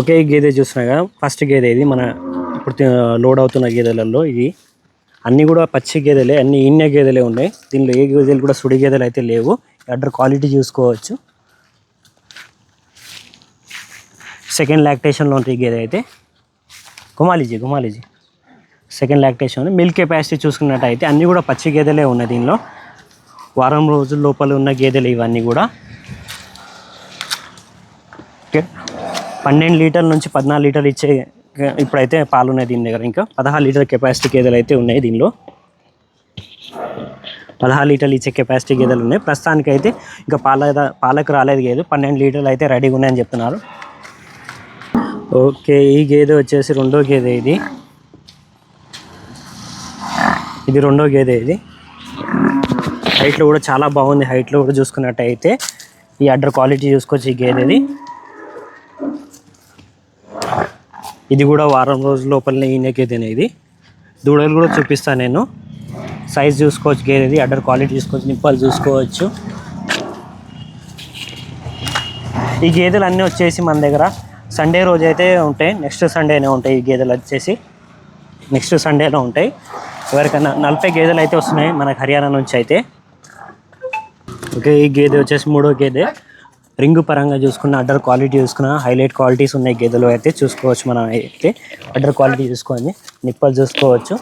ఒకే గేదె చూస్తున్నా కదా. ఫస్ట్ గేదె ఇది. మన ఇప్పుడు లోడ్ అవుతున్న గేదెలలో ఇది. అన్నీ కూడా పచ్చి గేదెలే అన్ని ఈన్య గేదెలే ఉన్నాయి. దీనిలో ఏ గేదెలు కూడా సుడి గేదెలు అయితే లేవు. అడ్డర్ క్వాలిటీ చూసుకోవచ్చు. సెకండ్ లాక్టేషన్లో ఉంటుంది గేదె అయితే. గుమాలిజీ గుమాలిజీ. సెకండ్ లాక్టేషన్ మిల్క్ కెపాసిటీ చూసుకున్నట్టయితే అన్నీ కూడా పచ్చి గేదెలే ఉన్నాయి దీనిలో. వారం రోజుల లోపల ఉన్న గేదెలు ఇవన్నీ కూడా. ఓకే. పన్నెండు లీటర్ల నుంచి పద్నాలుగు లీటర్లు ఇచ్చే ఇప్పుడైతే పాలు ఉన్నాయి దీని దగ్గర ఇంకా. పదహారు లీటర్ కెపాసిటీ గేదెలు అయితే ఉన్నాయి దీనిలో. పదహారు లీటర్లు ఇచ్చే కెపాసిటీ గేదెలు ఉన్నాయి. ప్రస్తుతానికి అయితే ఇంకా పాల పాలకు రాలేదు గేదె. పన్నెండు లీటర్లు అయితే రెడీగా ఉన్నాయని చెప్తున్నారు. ఓకే ఈ గేదె వచ్చేసి రెండో గేదె ఇది. ఇది రెండో గేదె ఇది. హైట్లో కూడా చాలా బాగుంది. హైట్లో కూడా చూసుకున్నట్టయితే ఈ అడ్డర్ క్వాలిటీ చూసుకోవచ్చు ఈ గేదెది. ఇది కూడా వారం రోజుల లోపలనే ఈయన గేదెనే ఇది. దూడలు కూడా చూపిస్తాను నేను. సైజ్ చూసుకోవచ్చు గేదెది అడ్డర్ క్వాలిటీ చూసుకోవచ్చు నింపాలు చూసుకోవచ్చు. ఈ గేదెలు అన్నీ వచ్చేసి మన దగ్గర సండే రోజు అయితే ఉంటాయి నెక్స్ట్ సండేనే ఉంటాయి ఈ గేదెలు వచ్చేసి. నెక్స్ట్ సండేలో ఉంటాయి. ఎవరికైనా నలభై గేదెలు అయితే వస్తున్నాయి మనకు హర్యానా నుంచి అయితే. ఓకే ఈ గేదె వచ్చేసి మూడో గేదె. రింగ్ పరంగా చూసుకున్న అడ్డర్ క్వాలిటీ చూసుకున్న హైలైట్ క్వాలిటీస్ ఉన్నాయి గేదెలు అయితే చూసుకోవచ్చు మనం అయితే. అడ్డర్ క్వాలిటీ చూసుకోండి నిప్పలు చూసుకోవచ్చు.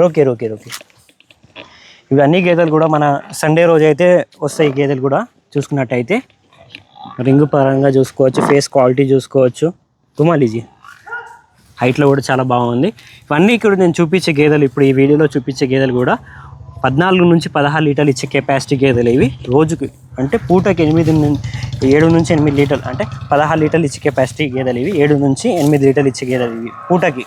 రోకే రోకే రోకే. ఇవన్నీ గేదెలు కూడా మన సండే రోజు అయితే వస్తాయి గేదెలు కూడా చూసుకున్నట్టయితే. రింగ్ పరంగా చూసుకోవచ్చు ఫేస్ క్వాలిటీ చూసుకోవచ్చు. తుమాలిజీ హైట్లో కూడా చాలా బాగుంది. ఇవన్నీ ఇక్కడ నేను చూపించే గేదెలు ఇప్పుడు ఈ వీడియోలో చూపించే గేదెలు కూడా పద్నాలుగు నుంచి పదహారు లీటర్లు ఇచ్చే కెపాసిటీ గేదెలు ఇవి రోజుకి అంటే పూటకి ఎనిమిది ఏడు నుంచి ఎనిమిది లీటర్లు అంటే పదహారు లీటర్లు ఇచ్చే కెపాసిటీ గేదెలు ఇవి ఏడు నుంచి ఎనిమిది లీటర్లు ఇచ్చే గేదెలు ఇవి పూటకి.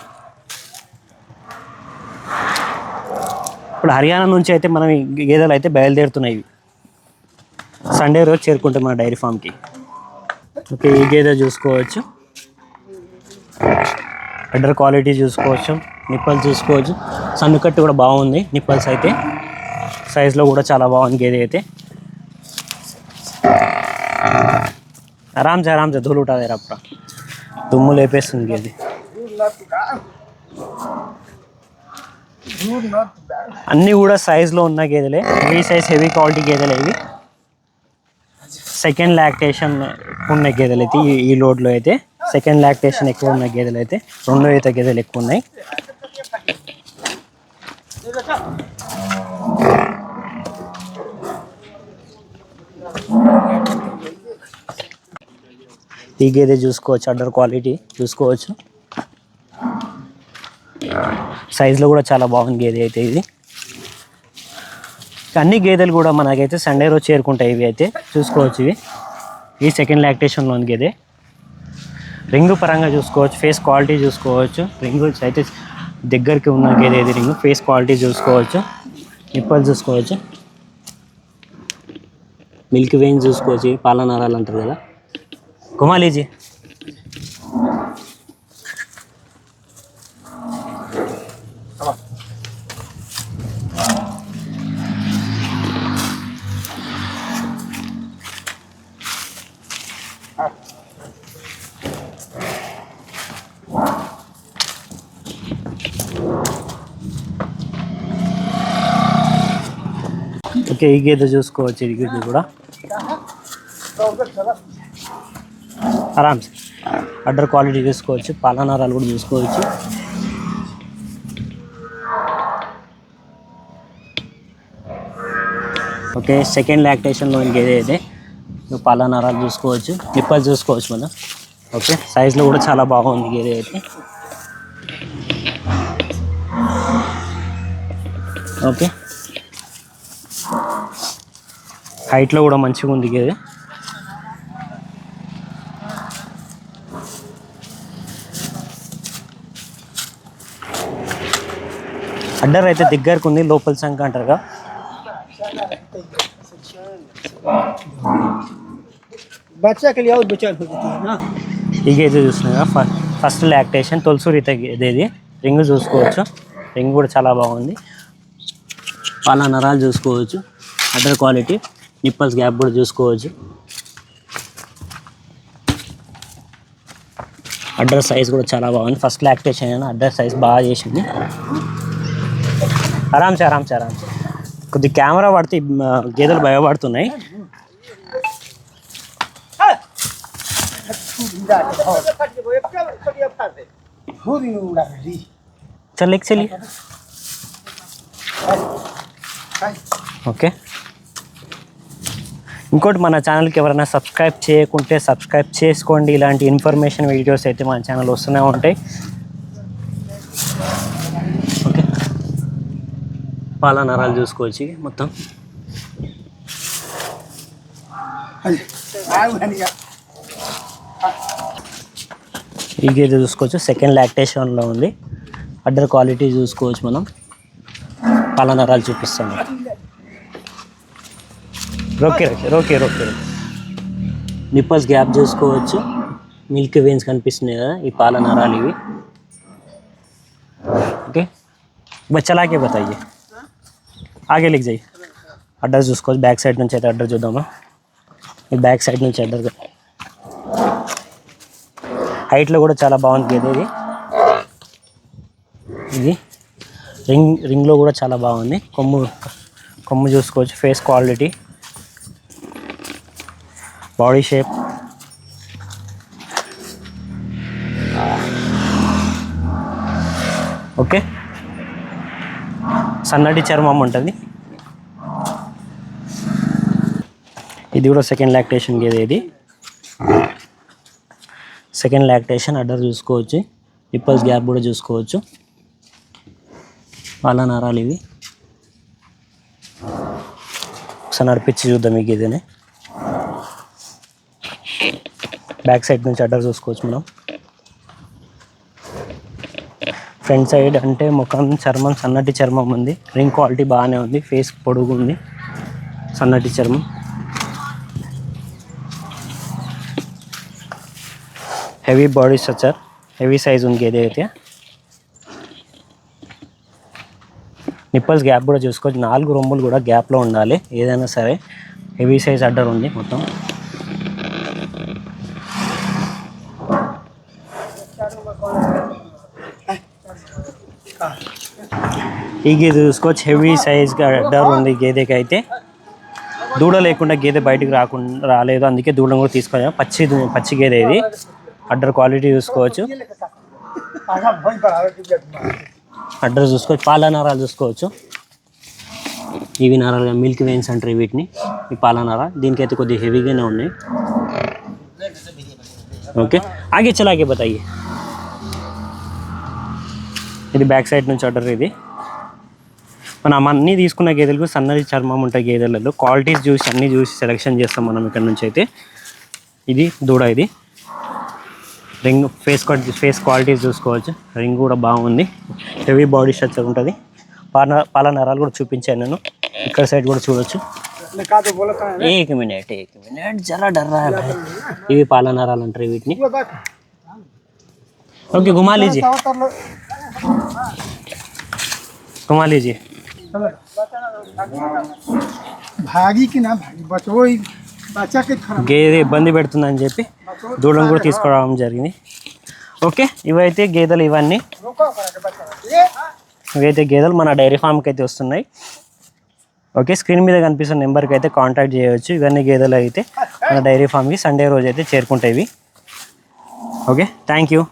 ఇప్పుడు హర్యానా నుంచి అయితే మనం గేదెలు అయితే బయలుదేరుతున్నాయి ఇవి. సండే రోజు చేరుకుంటాం మన డైరీ ఫామ్కి ఓకే ఈ గేదె చూసుకోవచ్చు. బెటర్ క్వాలిటీ చూసుకోవచ్చు నిప్పల్స్ చూసుకోవచ్చు. సన్నుకట్టు కూడా బాగుంది నిప్పల్స్ అయితే. సైజులో కూడా చాలా బాగుంది గేదె అయితే. ఆరాంసే ఆరాంసే ధూళి ఉంటుంది అప్పుడు. దుమ్ము లేపేస్తుంది గేదె. అన్నీ కూడా సైజులో ఉన్న గేదెలే. హెవీ సైజ్ హెవీ క్వాలిటీ గేదెలే ఇవి. సెకండ్ లాక్టేషన్ ఉన్న గేదెలు అయితే ఈ- ఈ లోడ్లో అయితే. సెకండ్ లాక్టేషన్ ఎక్కువ ఉన్న గేదెలు అయితే. రెండో ఈత గేదెలు ఎక్కువ ఉన్నాయి. ఈ గేదె చూసుకోవచ్చు అడ్డర్ క్వాలిటీ చూసుకోవచ్చు. సైజులో కూడా చాలా బాగుంది గేదె అయితే ఇది. అన్ని గేదెలు కూడా మనకైతే సండే రోజు చేరుకుంటాయి ఇవి అయితే చూసుకోవచ్చు ఇవి. ఈ సెకండ్ లాక్టేషన్లో ఉంది గేదె. రింగు పరంగా చూసుకోవచ్చు ఫేస్ క్వాలిటీ చూసుకోవచ్చు. రింగు అయితే దగ్గరికి ఉన్న గేదె ఇది రింగు ఫేస్ క్వాలిటీ చూసుకోవచ్చు. నిప్పలు చూసుకోవచ్చు. మిల్క్ వెయిన్ చూసుకోవచ్చు పాలనరాలు అంటారు కదా. కుమాలీజీ ఓకే ఈ గేదె చూసుకోవచ్చు ఈ గేదె కూడా ఆరామ్స్. అడ్డర్ క్వాలిటీ చూసుకోవచ్చు పాలనారాలు కూడా చూసుకోవచ్చు. ఓకే సెకండ్ లాక్టేషన్లో గేదె అయితే నువ్వు పాలనారాలు చూసుకోవచ్చు నిప్పలు చూసుకోవచ్చు మనం. ఓకే సైజులో కూడా చాలా బాగుంది గేదె అయితే ఓకే. హైట్లో కూడా మంచిగా ఉంది గేదె అడ్డర్ అయితే దగ్గరకు ఉంది లోపల సంఖ అంటారుగా. ఇక గేజ్ చూసినాగా ఫస్ట్ లాక్టేషన్ తొలసూరి ఇదేది. రింగ్ చూసుకోవచ్చు. రింగ్ కూడా చాలా బాగుంది. వాళ్ళ నరాలు చూసుకోవచ్చు. Udder quality. నిప్పల్స్ గ్యాప్ కూడా చూసుకోవచ్చు. అడ్డర్ సైజ్ కూడా చాలా బాగుంది. ఫస్ట్ లాక్టేషన్ అయినా సైజ్ బాగా చేసింది. ఆరాంసే ఆరాంసే ఆరాంసే కొద్ది కెమెరా పడితే గేదెలు భయపడుతున్నాయి. చల్ చలి. ఓకే. ఇంకోటి మన ఛానల్కి ఎవరైనా సబ్స్క్రైబ్ చేయకుంటే సబ్స్క్రైబ్ చేసుకోండి. ఇలాంటి ఇన్ఫర్మేషన్ వీడియోస్ అయితే మన ఛానల్ వస్తూనే ఉంటాయి. పాల నరాలు చూసుకోవచ్చు మొత్తం. ఈ గేదె చూసుకోవచ్చు. సెకండ్ లాక్టేషన్లో ఉంది. అడ్డర్ క్వాలిటీ చూసుకోవచ్చు మనం. పాల నరాలు చూపిస్తాము రోకే రోకే రోకే నిప్పల్స్ గ్యాప్ చూసుకోవచ్చు. మిల్క్ వెయిన్స్ కనిపిస్తున్నాయి కదా ఈ పాల నరాలు ఇవి. ఓకే బచ్చలాకే బతాయి. ఆగే లిక్ అడ్రస్ చూసుకోవచ్చు బ్యాక్ సైడ్ నుంచి అయితే అడ్రస్ చూద్దామా ఈ బ్యాక్ సైడ్ నుంచి అడ్రస్ హైట్లో కూడా చాలా బాగుంది గేదె ఇది ఇది రింగ్ రింగ్లో కూడా చాలా బాగుంది కొమ్ము కొమ్ము చూసుకోవచ్చు face quality body shape okay సన్నటి చర్మం ఉంటుంది. ఇది కూడా సెకండ్ లాక్టేషన్ గేదె ఇది. సెకండ్ లాక్టేషన్ అడ్డర్ చూసుకోవచ్చు. నిప్పల్స్ గ్యాప్ కూడా చూసుకోవచ్చు. వాళ్ళ నరాలు ఇవి. ఒకసారి నడిపించి చూద్దాం ఈ గేదెని బ్యాక్ సైడ్ నుంచి అడ్డర్ చూసుకోవచ్చు మనం. ఫ్రంట్ సైడ్ అంటే ముఖం చర్మం సన్నటి చర్మం ఉంది. రింగ్ క్వాలిటీ బాగానే ఉంది. ఫేస్ పొడుగు ఉంది. సన్నటి చర్మం. Heavy body structure heavy size ఉంది గేదె అయితే నిప్పల్స్ గ్యాప్ కూడా చూసుకోవచ్చు. నాలుగు రొమ్ములు కూడా గ్యాప్లో ఉండాలి. ఏదైనా సరే. హెవీ సైజ్ అడ్డర్ ఉంది మొత్తం. ఈ గేదె చూసుకోవచ్చు. హెవీ సైజ్ డర్ ఉంది గేదెకి అయితే దూడ లేకుండా గేదె బయటకు రాకుండా రాలేదు. అందుకే దూడను కూడా తీసుకున్నాం. పచ్చి పచ్చి గేదె ఇది. అడ్డర్ క్వాలిటీ చూసుకోవచ్చు. అడ్డర్ చూసుకోవచ్చు. పాలనారాలు చూసుకోవచ్చు. ఇవి నారాలు మిల్క్ వెయిన్స్ అంటారు వీటిని. ఈ పాలనారా దీనికైతే కొద్దిగా హెవీగానే ఉన్నాయి. ఓకే. ఆగే చలాగే బతాయి ఇది బ్యాక్ సైడ్ నుంచి అడ్డర్ ఇది. మనం అన్నీ తీసుకున్న గేదెలకు సన్నది చర్మం ఉంటాయి గేదెలలో క్వాలిటీస్ చూసి అన్నీ చూసి సెలెక్షన్ చేస్తాం మనం ఇక్కడ నుంచి అయితే. ఇది దూడ ఇది. రింగ్ ఫేస్ ఫేస్ క్వాలిటీస్ చూసుకోవచ్చు. రింగ్ కూడా బాగుంది. హెవీ బాడీ స్ట్రక్చర్ ఉంటుంది. పాల నరాలు కూడా చూపించాను నేను. ఇక్కడ సైడ్ కూడా చూడవచ్చు ఏక మినిట్ ఏక మినిట్ జరా ఇవి పాల నరాలు అంటారు వీటిని. ఓకే గుమాలీజీ. గుమాలీజీ. భాగీకి గేదె ఇబ్బంది పెడుతుందని చెప్పి దూడం కూడా తీసుకురావడం జరిగింది. ఓకే ఇవైతే గేదెలు ఇవన్నీ. ఇవైతే గేదెలు మన డైరీ ఫామ్కి అయితే వస్తున్నాయి. ఓకే స్క్రీన్ మీద కనిపిస్తున్న నెంబర్కి అయితే కాంటాక్ట్ చేయవచ్చు ఇవన్నీ గేదెలు అయితే మన డైరీ ఫామ్కి సండే రోజు అయితే చేరుకుంటాయి ఓకే థ్యాంక్ యూ.